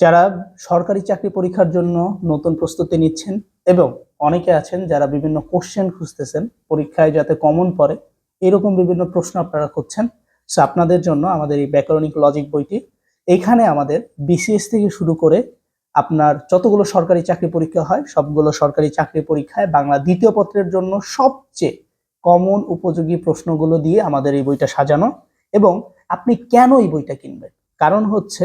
যারা সরকারি চাকরি পরীক্ষার জন্য নতুন প্রস্তুতি নিচ্ছেন এবং অনেকে আছেন যারা বিভিন্ন কোশ্চেন খুঁজতেছেন, পরীক্ষায় যাতে কমন পড়ে, এরকম বিভিন্ন প্রশ্ন আপনারা খুঁজছেন। সো আপনাদের জন্য আমাদের এই ব্যাকরণিক লজিক বইটি, এখানে আমাদের বিসিএস থেকে শুরু করে আপনার যতগুলো সরকারি চাকরি পরীক্ষা হয়, সবগুলো সরকারি চাকরি পরীক্ষায় বাংলা দ্বিতীয় পত্রের জন্য সবচেয়ে কমন উপযোগী প্রশ্নগুলো দিয়ে আমাদের এই বইটা সাজানো। এবং আপনি কেন এই বইটা কিনবেন? কারণ হচ্ছে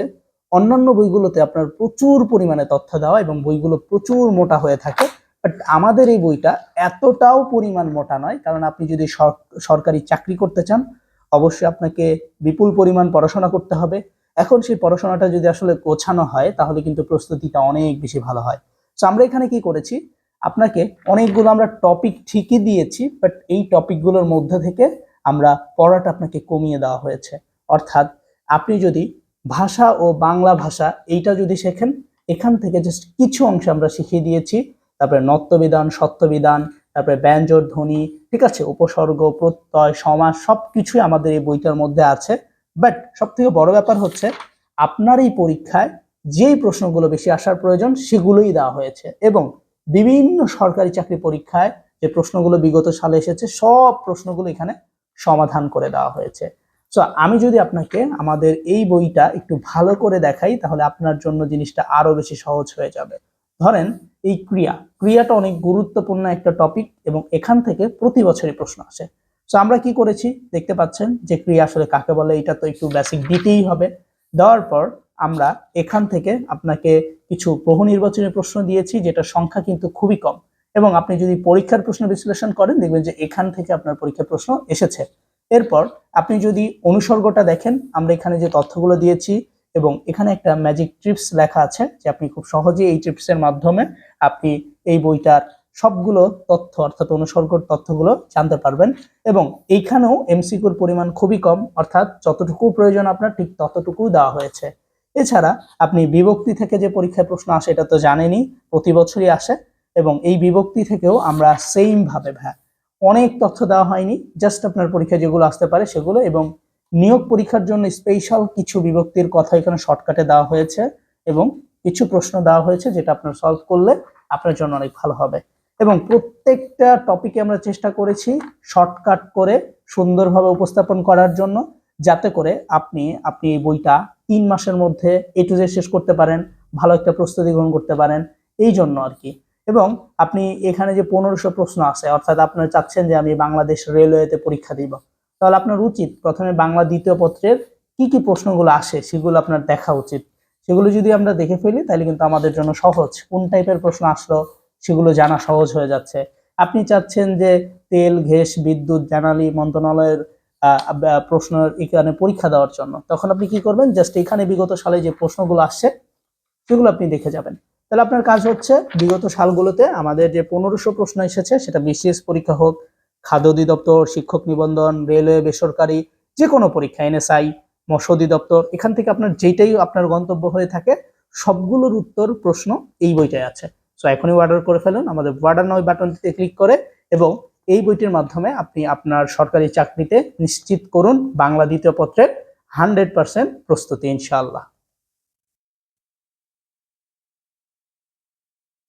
অন্যান্য বইগুলোতে আপনার প্রচুর পরিমাণে তথ্য দেওয়া এবং বইগুলো প্রচুর মোটা হয়ে থাকে। বাট আমাদের এই বইটা এতটাও পরিমাণ মোটা নয়, কারণ আপনি যদি সর- সরকারি চাকরি করতে চান, অবশ্যই আপনাকে বিপুল পরিমাণ পড়াশোনা করতে হবে। এখন সেই পড়াশোনাটা যদি আসলে গোছানো হয়, তাহলে কিন্তু প্রস্তুতিটা অনেক বেশি ভালো হয়। তো আমরা এখানে কি করেছি, আপনাকে অনেকগুলো আমরা টপিক ঠিকই দিয়েছি বাট এই টপিকগুলোর মধ্যে থেকে আমরা পড়াটা আপনাকে কমিয়ে দেওয়া হয়েছে। অর্থাৎ আপনি যদি ভাষা ও বাংলা ভাষা এইটা যদি শেখেন, এখান থেকে জাস্ট কিছু অংশ আমরা শিখিয়ে দিয়েছি। তারপরে নত্যবিধান সত্যবিধান, তারপরে ব্যঞ্জর ধ্বনি, ঠিক আছে? উপসর্গ, প্রত্যয় সমাজ সব কিছুই আমাদের এই বইটার মধ্যে আছে। বাট সব থেকে বড় ব্যাপার হচ্ছে, আপনার এই পরীক্ষায় যেই প্রশ্নগুলো বেশি আসার প্রয়োজন, সেগুলোই দেওয়া হয়েছে। এবং বিভিন্ন সরকারি চাকরি পরীক্ষায় যে প্রশ্নগুলো বিগত সালে এসেছে, সব প্রশ্নগুলো এখানে সমাধান করে দেওয়া হয়েছে। সো আমি যদি আপনাকে আমাদের এই বইটা একটু ভালো করে দেখাই, তাহলে আপনার জন্য জিনিসটা আরও বেশি সহজ হয়ে যাবে। ধরেন, এই ক্রিয়া। ক্রিয়াটা অনেক গুরুত্বপূর্ণ একটা টপিক এবং এখান থেকে প্রতি বছরই প্রশ্ন আসে। সো আমরা কি করেছি? দেখতে পাচ্ছেন যে ক্রিয়া আসলে কাকে বলে? এটা তো একটু বেসিক দিতেই হবে। দেওয়ার পর আমরা এখান থেকে আপনাকে কিছু বহু নির্বাচনী প্রশ্ন দিয়েছি, যেটা সংখ্যা কিন্তু খুবই কম। এবং আপনি যদি পরীক্ষার প্রশ্ন বিশ্লেষণ করেন, দেখবেন যে এখান থেকে আপনার পরীক্ষার প্রশ্ন এসেছে। এরপর আপনি যদি অনুসর্গটা দেখেন, আমরা এখানে যে তথ্যগুলো দিয়েছি এবং এখানে একটা ম্যাজিক ট্রিপস লেখা আছে যে আপনি খুব সহজেই এই ট্রিপসের মাধ্যমে আপনি এই বইটার সবগুলো তথ্য অর্থাৎ অনুসর্গর তথ্যগুলো জানতে পারবেন এবং এইখানেও এমসিকুর পরিমাণ খুবই কম, অর্থাৎ যতটুকু প্রয়োজন আপনার ঠিক ততটুকু দেওয়া হয়েছে। এছাড়া আপনি বিভক্তি থেকে যে পরীক্ষায় প্রশ্ন আসে, এটা তো জানেনই, প্রতি বছরই আসে এবং এই বিভক্তি থেকেও আমরা সেম ভাবে, ভ্যা অনেক তথ্য দেওয়া হয়নি জাস্ট আপনার পরীক্ষা যেগুলো আসতে পারে সেগুলো এবং নিয়োগ পরীক্ষার জন্য স্পেশাল কিছু বিভক্তির কথা এখানে শর্টকাটে দেওয়া হয়েছে এবং কিছু প্রশ্ন দেওয়া হয়েছে যেটা আপনার সলভ করলে আপনার জন্য অনেক ভালো হবে। এবং প্রত্যেকটা টপিকে আমরা চেষ্টা করেছি শর্টকাট করে সুন্দরভাবে উপস্থাপন করার জন্য, যাতে করে আপনি আপনি এই বইটা তিন মাসের মধ্যে এ টু জেড শেষ করতে পারেন, ভালো একটা প্রস্তুতি গ্রহণ করতে পারেন, এই জন্য আর কি। এবং আপনি এখানে যে পনেরোশো প্রশ্ন আছে, অর্থাৎ আপনারা চাচ্ছেন যে আমি বাংলাদেশ রেলওয়েতে পরীক্ষা দিব। তাহলে আপনার উচিত প্রথমে বাংলা দ্বিতীয় পত্রের কি কি প্রশ্নগুলো আসে সেগুলো আপনার দেখা উচিত। সেগুলো যদি আমরা দেখে ফেলি, তাহলে কিন্তু আমাদের জন্য সহজ। কোন টাইপের প্রশ্ন আসলো সেগুলো জানা সহজ হয়ে যাচ্ছে। আপনি চাচ্ছেন যে তেল ঘেস বিদ্যুৎ, জানালি, মন্ত্রণালয়ের প্রশ্নের এখানে পরীক্ষা দেওয়ার জন্য। তখন আপনি কি করবেন? জাস্ট এখানে বিগত সালে যে প্রশ্নগুলো আসছে, সেগুলো আপনি দেখে যাবেন। তাহলে আপনার কাজ হচ্ছে বিগত সালগুলোতে আমাদের যে পনেরোশো প্রশ্ন এসেছে, সেটা বিসিএস পরীক্ষা হোক, খাদ্য অধিদপ্তর, শিক্ষক নিবন্ধন, রেলওয়ে, বেসরকারি যে কোনো পরীক্ষা, এনএসআই, মৎস্য অধিদপ্তর, এখান থেকে আপনার যেটাই আপনার গন্তব্য হয়ে থাকে, সবগুলোর উত্তর প্রশ্ন এই বইটায় আছে। সো এখনই অর্ডার করে ফেলুন, আমাদের অর্ডার নয় বাটনটিতে ক্লিক করে এবং এই বইটির মাধ্যমে আপনি আপনার সরকারি চাকরিতে নিশ্চিত করুন বাংলা দ্বিতীয় পত্রের হান্ড্রেড পার্সেন্ট প্রস্তুতি, ইনশাআল্লাহ।